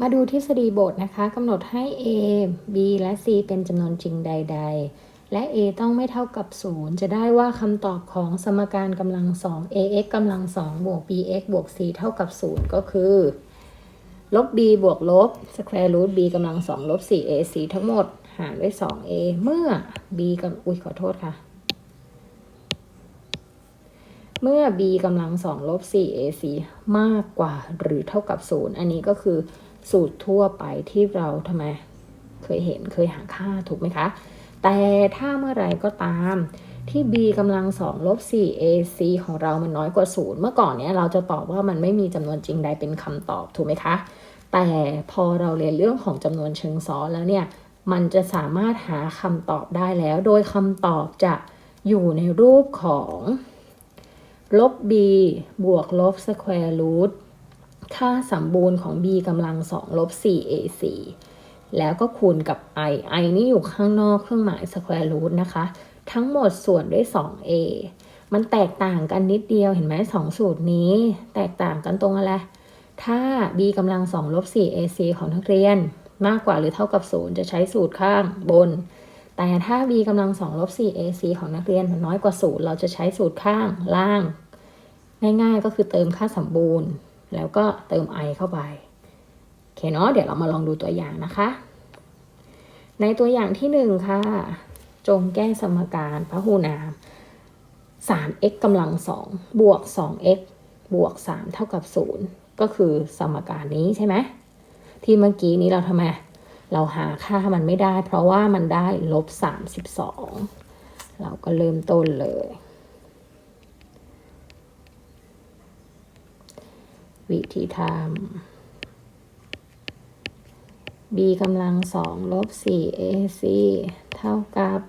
มาดูทฤษฎีบทนะคะกำหนดให้ a b และ c เป็นจำนวนจริงใด ๆ และ a ต้องไม่เท่ากับ 0 จะได้ว่าคำตอบของสมการกำลังสอง ax กำลังสองบวก bx บวก c เท่ากับ 0 ก็คือ ลบ b บวกลบ square root b กำลังสองลบ 4ac ทั้งหมด หารด้วย 2a เมื่อ b กำอุ้ยขอโทษค่ะ เมื่อ b กำลังสองลบ 4ac มากกว่าหรือเท่ากับ 0 อันนี้ก็คือ สูตรทั่วไปที่เราทำไมเคยเห็นเคยหาค่าถูกไหมคะ แต่ถ้าเมื่อไรก็ตามที่ b กำลังสองลบ 4ac ของเรามันน้อยกว่า 0 เมื่อก่อนเนี้ยเราจะตอบว่ามันไม่มีจำนวนจริงใดเป็นคำตอบถูกไหมคะ แต่พอเราเรียนเรื่องของจำนวนเชิงซ้อนแล้วเนี่ย มันจะสามารถหาคำตอบได้แล้ว โดยคำตอบจะอยู่ในรูปของลบ b บวกลบ square root ค่าสมบูรณ์ของ b กำลังสองลบ 4ac แล้วก็คูณกับ i i นี่อยู่ข้างนอกเครื่องหมาย square root นะคะ ทั้งหมดส่วนด้วย 2a มันแตกต่างกันนิดเดียวเห็นไหมสองสูตรนี้ แตกต่างกันตรงอะไร ถ้า b กำลังสองลบ 4ac ของนักเรียน มากกว่าหรือเท่ากับ 0 จะใช้สูตรข้างบน แต่ถ้า b กำลังสองลบ 4ac ของนักเรียนมันน้อยกว่า 0 เราจะใช้สูตรข้างล่าง ง่ายๆ ก็คือเติมค่าสมบูรณ์ แล้วก็เติม i เข้าไป โอเคเนาะ เดี๋ยวเรามาลองดูตัวอย่างนะคะ ในตัวอย่างที่หนึ่งค่ะ จงแก้สมการพหูนาม 3x กำลังสองบวก 2x บวก 3 เท่ากับ 0 ก็คือสมการนี้ใช่ไหม ที่เมื่อกี้นี้เราทำไม เราหาค่ามันไม่ได้ เพราะว่ามันได้ลบ 32 เราก็เริ่มต้นเลย วิธีทำ b กำลังสองลบ 4ac เท่ากับ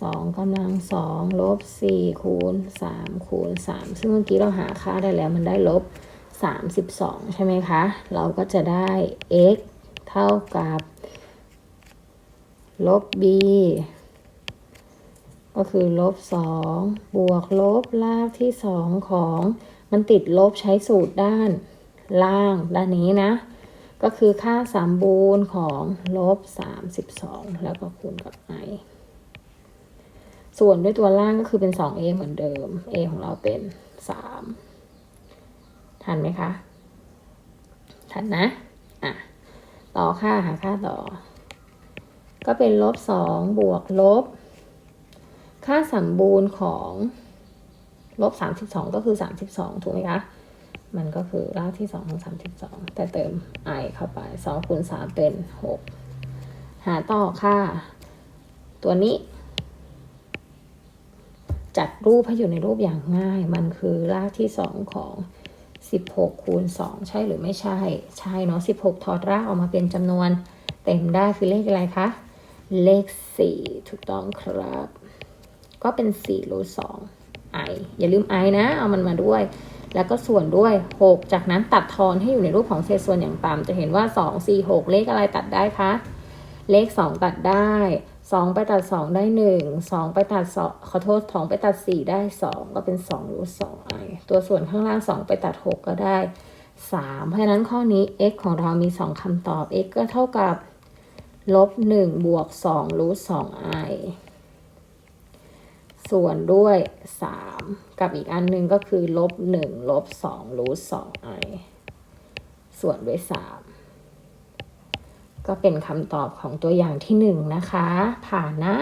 สองกำลังสองลบสี่คูณสามคูณสามซึ่งเมื่อกี้เราหาค่าได้แล้วมันได้ลบสามสิบสองใช่ไหมคะ เราก็จะได้ x เท่ากับ ลบ b ก็คือลบสองบวกลบรากที่สองของ มันติดลบใช้สูตรด้านล่างด้านนี้นะ ก็คือค่าสมบูรณ์ของลบสามสิบสองแล้วก็คูณกับ i ส่วนด้วยตัวล่างก็คือเป็น 2a เหมือนเดิม a ของเราเป็น 3 ทันไหมคะ ทันนะ อะ ต่อค่าหาค่าต่อ ก็เป็นลบ 2 บวกลบ ค่าสมบูรณ์ของ ลบ32ก็คือ32ถูกไหมคะ มันก็คือรากที่2ของ32แต่เติม i เข้าไป2คูณ3เป็น6หาต่อค่าตัวนี้ จัดรูปให้อยู่ในรูปอย่างง่าย มันคือรากที่สองของ16คูณ2ใช่หรือไม่ใช่ ใช่เนาะ16ถอดรากออกมาเป็นจำนวน เต็มได้คือเลขอะไรคะ เลข4ถูกต้องครับ ก็เป็น4รูท2 i อย่าลืม i นะ เอามันมาด้วย แล้วก็ส่วนด้วย 6 จากนั้นตัดทอนให้อยู่ในรูปของเศษส่วนอย่างต่ำจะเห็นว่า 2 4 6 เลขอะไรตัดได้คะ เลข 2 ตัดได้สองไปตัดสองได้หนึ่งสองไปตัดสองขอโทษสองไปตัดสี่ได้สองก็เป็นสองรูทสองไอตัวส่วนข้างล่างสองไปตัดหกก็ได้สามเพราะฉะนั้นข้อนี้ x ของเรามีสองคำตอบ x ก็เท่ากับลบหนึ่งบวกสองรูทสองไอ ส่วนด้วยสามกับอีกอันหนึ่งก็คือลบหนึ่งลบสองรูทสองไอส่วนด้วยสามก็เป็นคำตอบของตัวอย่างที่หนึ่งนะคะ ผ่านนะ